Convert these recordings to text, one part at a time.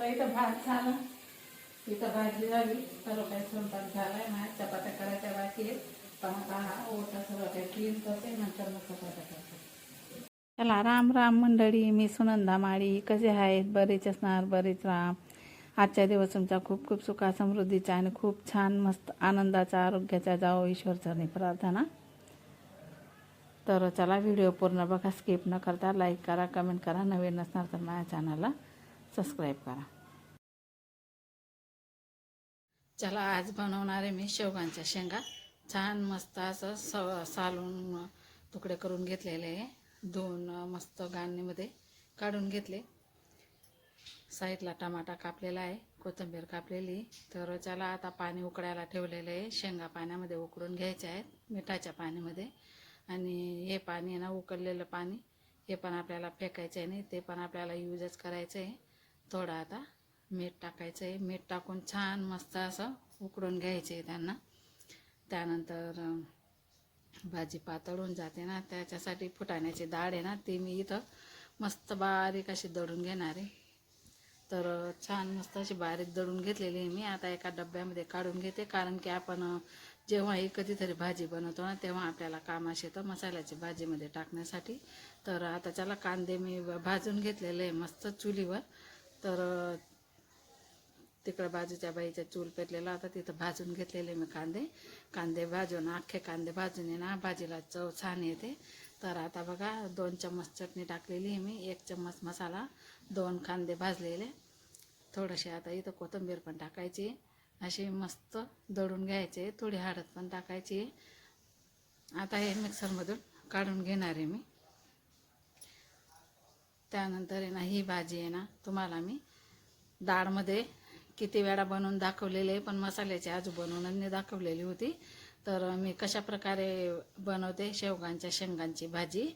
आता इथं भात झाला. इथं भाजी झाली सर्व काही स्वयंपाक झालाय. माझ्या चपात्या करायच्या बाकी आहेत. पण हा ओटा सर्व काही क्लीन करते. नंतर मग चपात्या करते. चला राम राम मंडळी. मी सुनंदा माळी. कसे आहेत? बरेच असणार बरेच राम. आजच्या दिवस तुमचा खूप खूप सुखा समृद्धीचा आणि खूप छान मस्त आनंदाचा आरोग्याचा जावो ईश्वरचरणी प्रार्थना. तर चला व्हिडिओ पूर्ण बघा. स्किप न करता लाईक करा कमेंट करा. नवीन नसणार तर माझ्या चॅनलला सबस्क्राईब करा. चला आज बनवणार आहे मी शेवगांच्या शेंगा. छान मस्त असं स सालून तुकडे करून घेतलेले आहे. दोन मस्त गाणीमध्ये काढून घेतले. साईडला टमाटा कापलेला आहे कोथिंबीर कापलेली. तर चला आता पाणी उकडायला ठेवलेलं आहे. शेंगा पाण्यामध्ये उकडून घ्यायचे आहेत मिठाच्या पाण्यामध्ये. आणि हे पाणी आहे ना उकळलेलं पाणी हे पण आपल्याला फेकायचं आहे नाही ते पण आपल्याला यूजच करायचं आहे. थोडं आता मीठ टाकायचं आहे. मीठ टाकून छान मस्त असं उकडून घ्यायचे आहे त्यांना. त्यानंतर भाजी पातळून जाते ना त्याच्यासाठी फुटाण्याची डाळ आहे ना ती मी इथं मस्त बारीक अशी दळून घेणार आहे. तर छान मस्त अशी बारीक दळून घेतलेली आहे मी. आता एका डब्यामध्ये काढून घेते कारण की आपण जेव्हाही कधीतरी भाजी बनवतो ना तेव्हा आपल्याला कामाशी येतं मसाल्याची भाजीमध्ये टाकण्यासाठी. तर आता त्याला कांदे मी भाजून घेतलेले आहे मस्त चुलीवर. तर तिकडं बाजूच्या बाईच्या चूल पेटलेला होता तिथं भाजून घेतलेले मी कांदे. कांदे भाजून अख्खे कांदे भाजून आहे ना भाजीला चव छान येते. तर आता बघा दोन चम्मच चटणी टाकलेली आहे मी एक चम्मच मसाला दोन कांदे भाजलेले. थोडेसे आता इथं कोथिंबीर पण टाकायची. अशी मस्त दळून घ्यायचे थोडी हळद पण टाकायची. आता हे मिक्सरमधून काढून घेणार आहे मी. त्यानंतर आहे ना ही भाजी आहे ना तुम्हाला मी डाळमध्ये किती वेळा बनवून दाखवलेले आहे पण मसाल्याची आज बनवून दाखवलेली होती. तर मी कशा प्रकारे बनवते शेवगांच्या शेंगांची भाजी.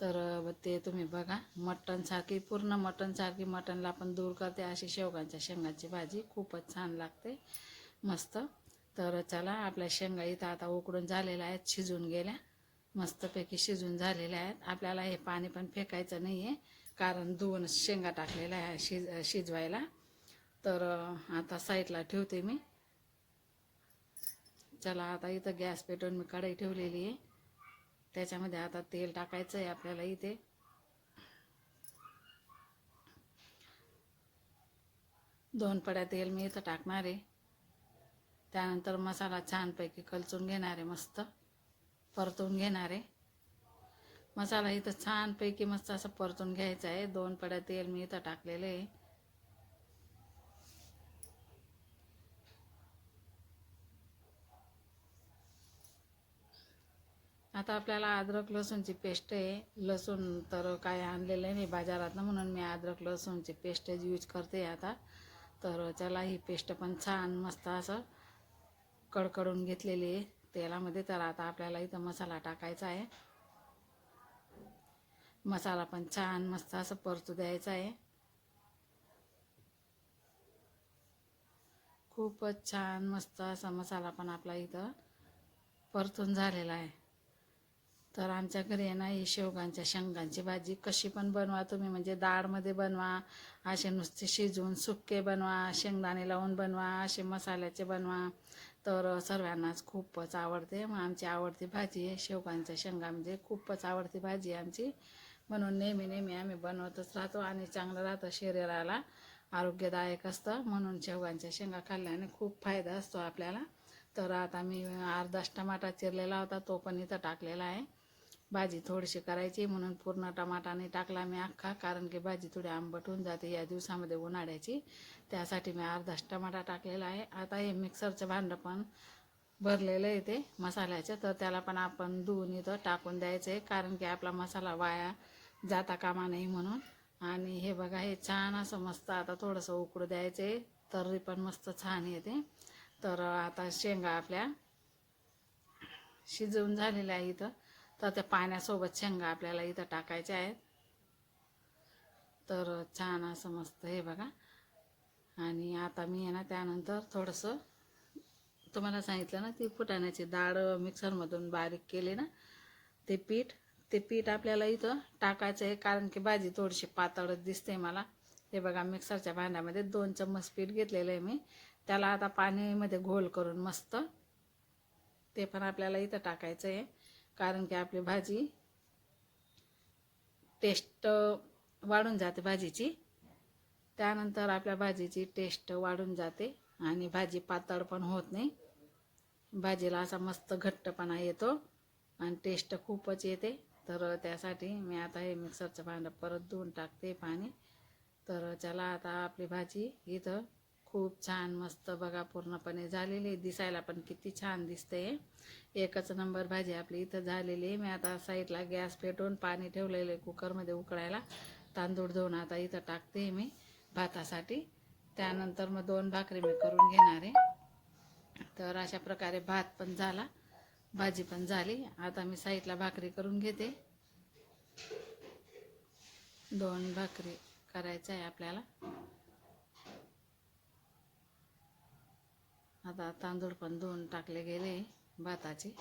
तर ते तुम्ही बघा मटणसारखी पूर्ण मटणसारखी मटणला पण दूर करते अशी शेवगांच्या शेंगांची भाजी खूपच छान लागते मस्त. तर चला आपल्या शेंगा इथं आता उकडून झालेल्या आहेत शिजून गेल्या. मस्तपैकी शिजून झालेल्या आहेत. आपल्याला हे पाणी पण फेकायचं नाही आहे कारण दोन शेंगा टाकलेल्या आहे शिज शिजवायला. तर आता साईडला ठेवते मी. चला आता इथं गॅस पेटवून मी कढई ठेवलेली आहे. त्याच्यामध्ये आता तेल टाकायचं आहे आपल्याला इथे. दोन पड्या तेल मी इथं टाकणार आहे. त्यानंतर मसाला छानपैकी कलचून घेणार आहे मस्त परतून घेणार आहे. मसाला इथं छानपैकी मस्त असं परतून घ्यायचा आहे. दोन पड्या तेल मी इथं टाकलेलं आहे. आता आपल्याला अद्रक लसूणची पेस्ट आहे. लसूण तर काय आणलेलं नाही बाजारातनं म्हणून मी अद्रक लसूणची पेस्टच यूज करते आता. तर त्याला ही पेस्ट पण छान मस्त असं कडकडून घेतलेली आहे. तेलामध्ये तर आता आपल्याला इथं मसाला टाकायचा आहे. मसाला पण छान मस्त असं परतू द्यायचा आहे. खूपच छान मस्त असा मसाला पण आपला इथं परतून झालेला आहे. तर आमच्या घरी आहे ना ही शेवगांच्या शेंगांची भाजी. कशी पण बनवा तुम्ही म्हणजे डाळमध्ये बनवा असे नुसते शिजवून सुक्के बनवा शेंगदाणे लावून बनवा असे मसाल्याचे बनवा. तर सर्वांनाच खूपच आवडते. मग आमची आवडती भाजी आहे शेवगांच्या शेंगा. म्हणजे खूपच आवडती भाजी आहे आमची. म्हणून नेहमी नेहमी आम्ही बनवतच राहतो आणि चांगलं राहतं शरीराला. आरोग्यदायक असतं. म्हणून शेवगांच्या शेंगा खाल्ल्याने खूप फायदा असतो आपल्याला. तर आता मी अर्धाच टमाटा चिरलेला होता तो पण इथं टाकलेला आहे. भाजी थोडीशी करायची म्हणून पूर्ण टमाटाने टाकला मी अख्खा कारण की भाजी थोडी आंबट होऊन जाते या दिवसामध्ये उन्हाळ्याची. त्यासाठी मी अर्धाच टमाटा टाकलेला आहे. आता हे मिक्सरचं भांडं पण भरलेलं आहे ते मसाल्याचं. तर त्याला पण आपण धुवून इथं टाकून द्यायचं आहे कारण की आपला मसाला वाया जाता कामा नाही म्हणून. आणि हे बघा हे छान असं मस्त आता थोडंसं उकडू द्यायचे. तर्री पण मस्त छान येते. तर आता शेंगा आपल्या शिजवून झालेल्या आहे इथं. तर त्या पाण्यासोबत शेंगा आपल्याला इथं टाकायच्या आहेत. तर छान असं मस्त हे बघा. आणि आता मी आहे ना त्यानंतर थोडंसं तुम्हाला सांगितलं ना ती फुटाण्याची डाळ मिक्सरमधून बारीक केली ना ते पीठ. ते पीठ आपल्याला इथं टाकायचं आहे कारण की भाजी थोडीशी पातळच दिसते मला. हे बघा मिक्सरच्या भांड्यामध्ये दोन चम्मच पीठ घेतलेलं आहे मी. त्याला आता पाणीमध्ये घोल करून मस्त ते पण आपल्याला इथं टाकायचं आहे कारण की आपली भाजी टेस्ट वाढून जाते भाजीची. त्यानंतर आपल्या भाजीची टेस्ट वाढून जाते आणि भाजी पातळ पण होत नाही. भाजीला असा मस्त घट्टपणा येतो आणि टेस्ट खूपच येते. तर त्यासाठी मी आता हे मिक्सरचं भांडं परत धुवून टाकते पाणी. तर चला आता आपली भाजी इथं खूप छान मस्त बघा पूर्णपणे झालेली आहे. दिसायला पण किती छान दिसते. एकच नंबर भाजी आपली इथं झालेली आहे. मी आता साईडला गॅस पेटवून पाणी ठेवलेलं आहे कुकरमध्ये उकळायला. तांदूळ धुवून आता इथं टाकते मी भातासाठी. त्यानंतर मग दोन भाकरी मी करून घेणार आहे. तर अशा प्रकारे भात पण झाला. भाजी पण झाली. आता मी साईडला भाकरी करून घेते. दोन भाकरी करायचं आहे आपल्याला. आता तांदूळ पण दोन टाकले गेले भाताचे.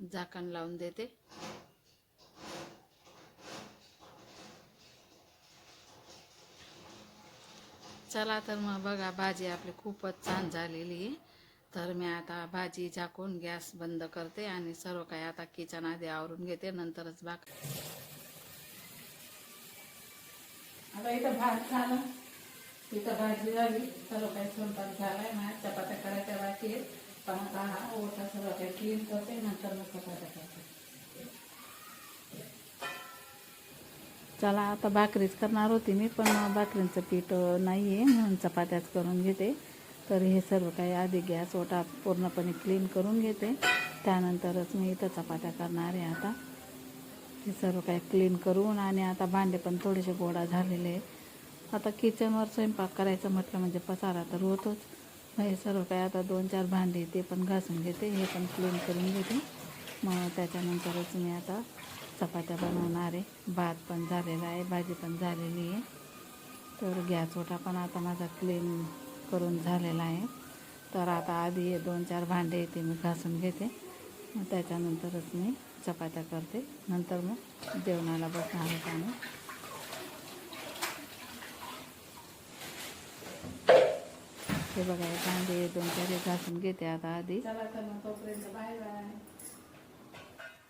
झाकण लावून देते. चला तर मग बघा भाजी आपली खूपच छान झालेली आहे. तर मी आता भाजी झाकून गॅस बंद करते आणि सर्व काही आता किचन आधी आवरून घेते नंतरच भाक आता इथं भात झालं. इथं भाजी झाली. सर्व काही स्वयंपाक झालाय. माझ्या चपात्या करायच्या बाकी आहेत. पण आता ओटा सर्व काही क्लीन करते. नंतर मग चपात्या करते. चला आता भाकरीच करणार होती मी पण भाकरींचं पीठ नाही आहे म्हणून चपात्याच करून घेते. तर हे सर्व काही आधी गॅस ओटा पूर्णपणे क्लीन करून घेते. त्यानंतरच मी इथं चपात्या करणार आहे आता. हे सर्व काही क्लीन करून आणि आता भांडे पण थोडेसे गोडा झालेले आहे आता किचनवर स्वयंपाक करायचं म्हटलं म्हणजे पसारा तर होतोच. मग हे सर्व काही आता दोन चार भांडे ते पण घासून घेते हे पण क्लीन करून घेते. मग त्याच्यानंतरच मी आता चपात्या बनवणार आहे. भात पण झालेला आहे भाजी पण झालेली आहे. तर गॅस ओटा पण आता माझा क्लीन करून झालेला आहे. तर आता आधी दोन चार भांडे ते मी घासून घेते. त्याच्यानंतरच मी चपात्या करते. नंतर मग जेवणाला बसणार आहे आम्ही. हे बघा भांडे दोन चार घासून घेते आता आधी.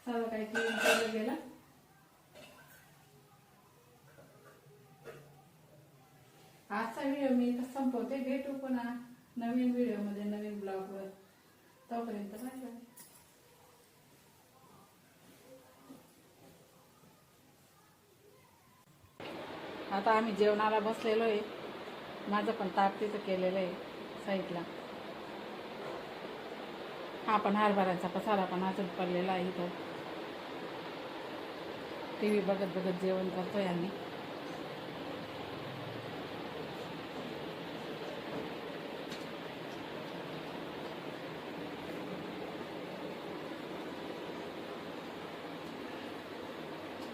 चला काही क्लीन केलं आजचा व्हिडिओ मी इथं संपवते. भेटू पुन्हा नवीन व्हिडिओमध्ये नवीन ब्लॉगवर तोपर्यंत बाय. आता आम्ही जेवणाला बसलेलो आहे. माझं पण ताट तिथं केलेलं आहे साईडला. हा पण हरभऱ्याचा पसारा पण अजून पडलेला आहे इथं. टी व्ही बघत बघत जेवण आहे आम्ही.